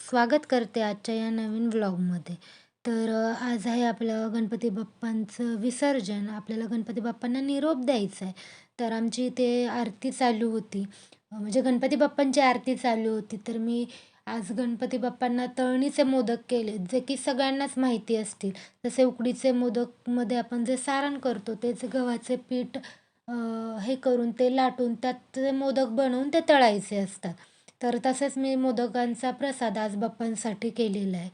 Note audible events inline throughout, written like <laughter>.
स्वागत करते आजच्या या नवीन व्लॉगमध्ये तर आज आहे आपलं गणपती बाप्पांचं विसर्जन. आपल्याला गणपती बाप्पांना निरोप द्यायचा आहे तर आमची इथे आरती चालू होती. म्हणजे गणपती बाप्पांची आरती चालू होती. तर मी आज गणपती बाप्पांना तळणीचे मोदक केले, जे की सगळ्यांनाच माहिती असतील. जसे उकडीचे मोदकमध्ये आपण जे सारण करतो, तेच गव्हाचे पीठ हे करून ते लाटून त्यात ते मोदक बनवून ते तळायचे असतात. तर तसेच मी मोदकांचा प्रसाद आज बाप्पांसाठी केलेला आहे.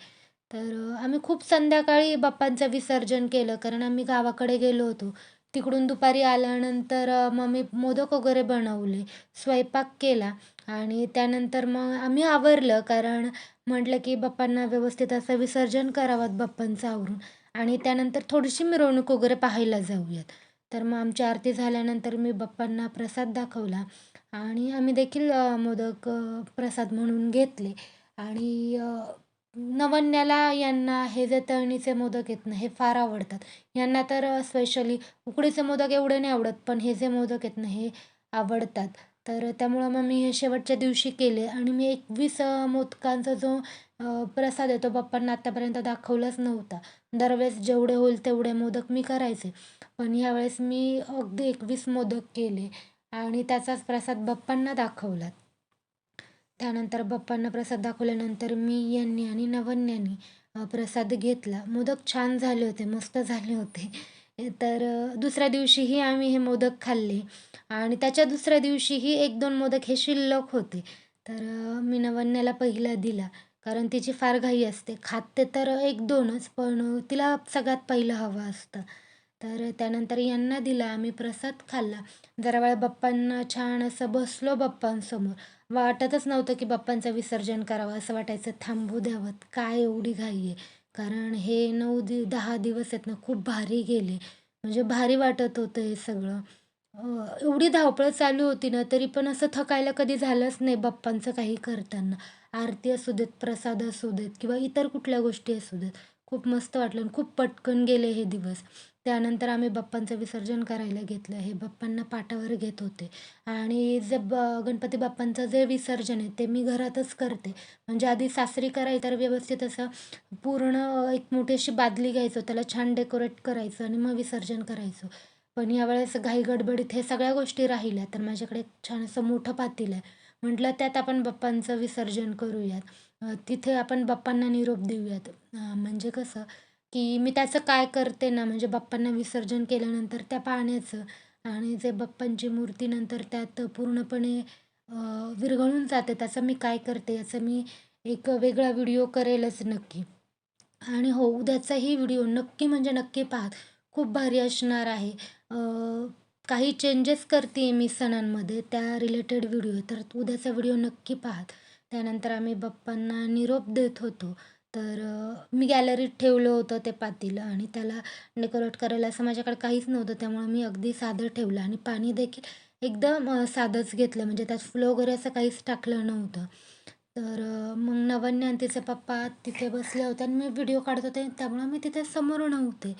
तर आम्ही खूप संध्याकाळी बाप्पांचं विसर्जन केलं, कारण आम्ही गावाकडे गेलो होतो. तिकडून दुपारी आल्यानंतर मग मी मोदक वगैरे बनवले, स्वयंपाक केला आणि त्यानंतर मग आम्ही आवरलं, कारण म्हटलं की बाप्पांना व्यवस्थित असं विसर्जन करावं बाप्पांचं आवरून आणि त्यानंतर थोडीशी मिरवणूक वगैरे पाहायला जाऊयात. तर मग आमची आरती झाल्यानंतर मी बाप्पांना प्रसाद दाखवला आणि आम्ही देखील मोदक प्रसाद म्हणून घेतले आणि नवन्याला यांना हे जे तळणीचे मोदक आहेत ना, हे फार आवडतात. यांना तर स्पेशली उकडीचे मोदक एवढे नाही आवडत, पण हे जे मोदक आहेत ना, हे आवडतात. तर त्यामुळं मग मी हे शेवटच्या दिवशी केले आणि मी एकवीस मोदकांचा जो प्रसाद आहे, तो बाप्पांना आत्तापर्यंत दाखवलाच नव्हता. दरवेळेस जेवढे होईल तेवढे मोदक मी करायचे. पण यावेळेस मी अगदी 21 मोदक केले आणि त्याचाच प्रसाद बाप्पांना दाखवला. त्यानंतर बाप्पांना प्रसाद दाखवल्यानंतर मी यांनी आणि नवन्यानी प्रसाद घेतला. मोदक छान झाले होते, मस्त झाले होते. तर दुसऱ्या दिवशीही आम्ही हे मोदक खाल्ले आणि त्याच्या दुसऱ्या दिवशीही 1-2 मोदक हे शिल्लक होते. तर मी नवन्याला पहिला दिला, कारण तिची फार घाई असते. खाते तर 1-2च, पण तिला सगळ्यात पहिलं हवं असतं. तर त्यानंतर यांना दिला, आम्ही प्रसाद खाल्ला. जरा वेळ बाप्पांना छान असं बसलो बाप्पांसमोर. वाटतच नव्हतं की बाप्पांचं विसर्जन करावं. असं वाटायचं थांबू द्यावं, काय एवढी घाई आहे. कारण हे नऊ दि दहा दिवस आहेत ना, खूप भारी गेले. म्हणजे भारी वाटत होतं हे सगळं. एवढी धावपळ चालू होती ना, तरी पण असं थकायला कधी झालंच नाही बाप्पांचं काही करताना. आरती असू देत, प्रसाद असू देत किंवा इतर कुठल्या गोष्टी असू देत. खूप मस्त वाटलं आणि खूप पटकन गेले हे दिवस. त्यानंतर आम्ही बाप्पांचं विसर्जन करायला घेतलं. हे बाप्पांना पाटावर घेत होते आणि जे ब गणपती बाप्पांचं जे विसर्जन आहे, ते मी घरातच करते. म्हणजे आधी सासरी करायचं तर व्यवस्थित असं पूर्ण एक मोठी अशी बादली घ्यायचो, त्याला छान डेकोरेट करायचं आणि मग विसर्जन करायचो. पण यावेळेस घाई-गडबडीत हे सगळ्या गोष्टी राहिल्या. तर माझ्याकडे छान असं मोठं पातील आहे. म्हटलं त्यात आपण बाप्पांचं विसर्जन करूयात. तिथे आपण बाप्पांना निरोप देऊयात. म्हणजे कसं, की मी त्याचं काय करते ना, म्हणजे बाप्पांना विसर्जन केल्यानंतर त्या पाण्याचं आणि जे बाप्पांची मूर्ती नंतर त्यात पूर्णपणे विरघळून जाते, त्याचं मी काय करते याचं मी एक वेगळा व्हिडिओ करेलच नक्की. आणि हो, उद्याचाही व्हिडिओ नक्की म्हणजे नक्की पाहत खूप भारी असणार आहे. काही चेंजेस करते मी सणांमध्ये, त्या रिलेटेड व्हिडिओ. तर उद्याचा व्हिडिओ नक्की पाहत त्यानंतर आम्ही बाप्पांना निरोप देत होतो. तर मी गॅलरीत ठेवलं होतं ते पातेलं आणि त्याला डेकोरेट करायला असं माझ्याकडे काहीच नव्हतं. त्यामुळे मी अगदी साधं ठेवलं आणि पाणी देखील एकदम साधंच घेतलं. म्हणजे त्यात फुलं वगैरे असं काहीच टाकलं नव्हतं. तर मग नवन्य आणि तिचे पप्पा तिथे बसले होते आणि मी व्हिडिओ काढत होते, त्यामुळे मी तिथे समोर नव्हते.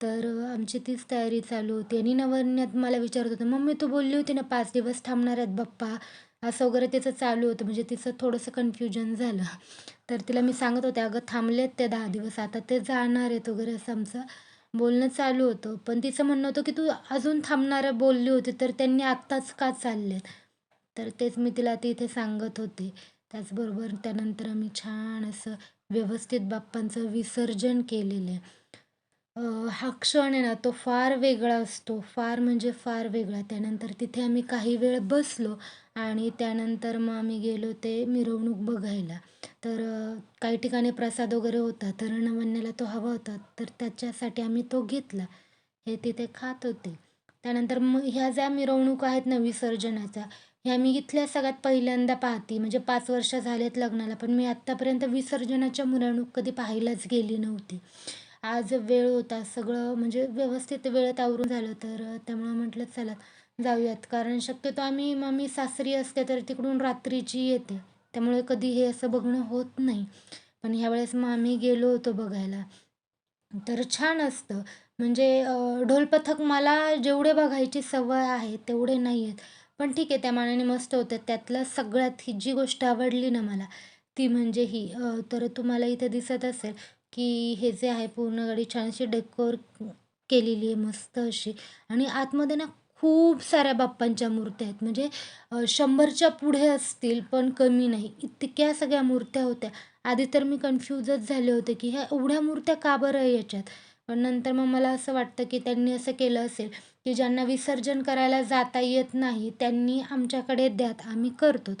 तर आमची तीच तयारी चालू होती आणि नवन्यात मला विचारत होतं "मम्मी तू बोलली होती ना पाच दिवस थांबणार आहेत बाप्पा." असं वगैरे तिचं चालू होतं. म्हणजे तिचं थोडंसं कन्फ्युजन झालं. तर तिला मी सांगत होते, "अगं थांबलेत ते दहा दिवस, आता ते जाणार आहेत" वगैरे असं आमचं बोलणं चालू होतं. पण तिचं म्हणणं होतं, की "तू अजून थांबणारं बोलली होती, तर त्यांनी आत्ताच का चाललेत?" तर तेच मी तिला तिथे सांगत होते. त्याचबरोबर त्यानंतर आम्ही छान असं व्यवस्थित बाप्पांचं विसर्जन केलेलं आहे. अ, हा क्षण आहे ना, तो फार वेगळा असतो. फार म्हणजे फार वेगळा. त्यानंतर तिथे आम्ही काही वेळ बसलो आणि त्यानंतर मग आम्ही गेलो ते मिरवणूक बघायला. तर अ, काही ठिकाणी प्रसाद वगैरे होता, तर नवन्याला तो हवा होता, तर त्याच्यासाठी आम्ही तो घेतला. हे तिथे खात होते. त्यानंतर मग ह्या ज्या मिरवणुका आहेत ना विसर्जनाच्या, ह्या मी इथल्या सगळ्यात पहिल्यांदा पाहते. म्हणजे 5 वर्ष झालेत लग्नाला, पण मी आत्तापर्यंत विसर्जनाच्या मिरवणूक कधी पाहायलाच गेली नव्हती. आज वेळ होता, सगळं म्हणजे व्यवस्थित वेळेत आवरून झालं, तर अ, त्यामुळं म्हटलं चला जाऊयात. कारण शक्यतो आम्ही मग मी सासरी असते, तर तिकडून रात्रीची येते. त्यामुळे कधी हे असं बघणं होत नाही. पण ह्यावेळेस मग आम्ही गेलो होतो बघायला. तर छान असतं. म्हणजे अ, ढोलपथक मला जेवढे बघायची सवय आहे, तेवढे नाही आहेत. पण ठीक आहे, त्या मानाने मस्त होतं. त्यातलं सगळ्यात ही जी गोष्ट आवडली ना मला, ती म्हणजे ही अ, तर तुम्हाला इथे दिसत असेल, की हे जे आहे पूर्ण गाडी छान अशी डेकोर केलेली आहे मस्त अशी आणि आतमध्ये ना खूप साऱ्या बाप्पांच्या मूर्त्या आहेत. म्हणजे शंभरच्या पुढे असतील, पण कमी नाही. इतक्या सगळ्या मूर्त्या होत्या. आधी तर मी कन्फ्युजच झाले होते, की ह्या एवढ्या मूर्त्या का बरं आहे याच्यात? पण नंतर मग मला असं वाटतं, की त्यांनी असं केलं असेल, की ज्यांना विसर्जन करायला जाता येत नाही, त्यांनी आमच्याकडे द्यात, आम्ही करतो.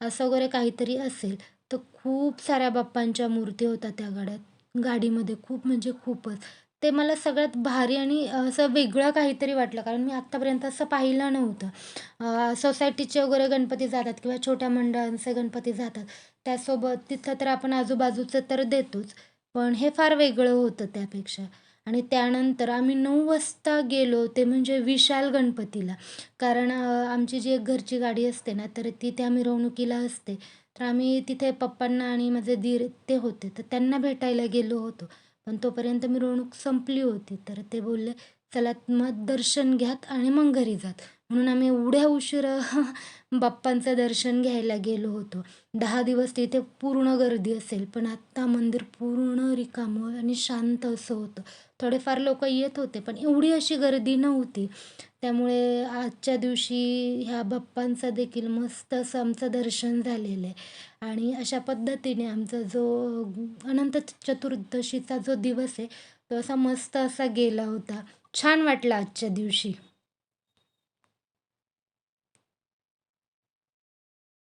असं वगैरे काहीतरी असेल. तर खूप साऱ्या बाप्पांच्या मूर्ती होत्या त्या गाड्यात गाडीमध्ये खूप म्हणजे खूपच. ते मला सगळ्यात भारी आणि असं वेगळं काहीतरी वाटलं, कारण मी आत्तापर्यंत असं पाहिलं नव्हतं. सोसायटीचे वगैरे गणपती जातात किंवा छोट्या मंडळांचे गणपती जातात. त्यासोबत तिथं तर आपण आजूबाजूचं तर देतोच. पण हे फार वेगळं होतं त्यापेक्षा. आणि त्यानंतर आम्ही नऊ वाजता गेलो ते म्हणजे विशाल गणपतीला. कारण आमची जी एक घरची गाडी असते ना, तर ती त्या मिरवणुकीला असते. तर आम्ही तिथे पप्पांना आणि माझे दीर ते होते, तर त्यांना भेटायला गेलो होतो. पण तोपर्यंत मिरवणूक संपली होती. तर ते बोलले, "चला मग दर्शन घ्यात आणि मग घरी जात." म्हणून आम्ही एवढ्या उशिरा <laughs> बाप्पांचं दर्शन घ्यायला गेलो होतो. दहा दिवस तिथे पूर्ण गर्दी असेल, पण आत्ता मंदिर पूर्ण रिकामं आणि शांत असं होतं. थोडेफार लोक येत होते, पण एवढी अशी गर्दी नव्हती. त्यामुळे आजच्या दिवशी ह्या बाप्पांचं देखील मस्त असं आमचं दर्शन झालेलं आहे. आणि अशा पद्धतीने आमचा जो अनंत चतुर्दशीचा जो दिवस आहे, तो असा मस्त असा गेला होता. छान वाटलं आजच्या दिवशी.